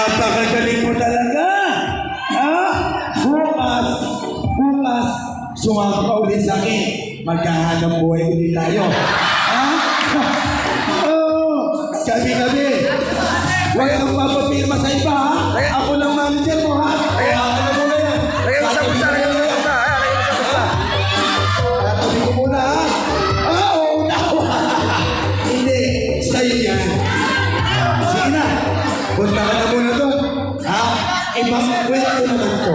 Napakagaling mo talaga. Ha? Bukas, bukas, sumama ka ulit sa akin. Magkahanap buhay ulit tayo. Ha? Oo. Gabi-gabi. Huwag kang papapirma sa iba, ha? Punta ka na muna doon. Ha? Ibang kwento naman ko.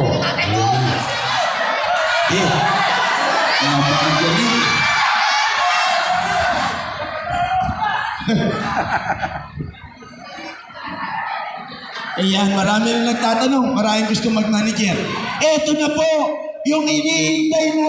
Eh, napakagaling. Ayan, marami rin nagtatanong, maraming gusto mag-manager. Eto na po, yung iniintay na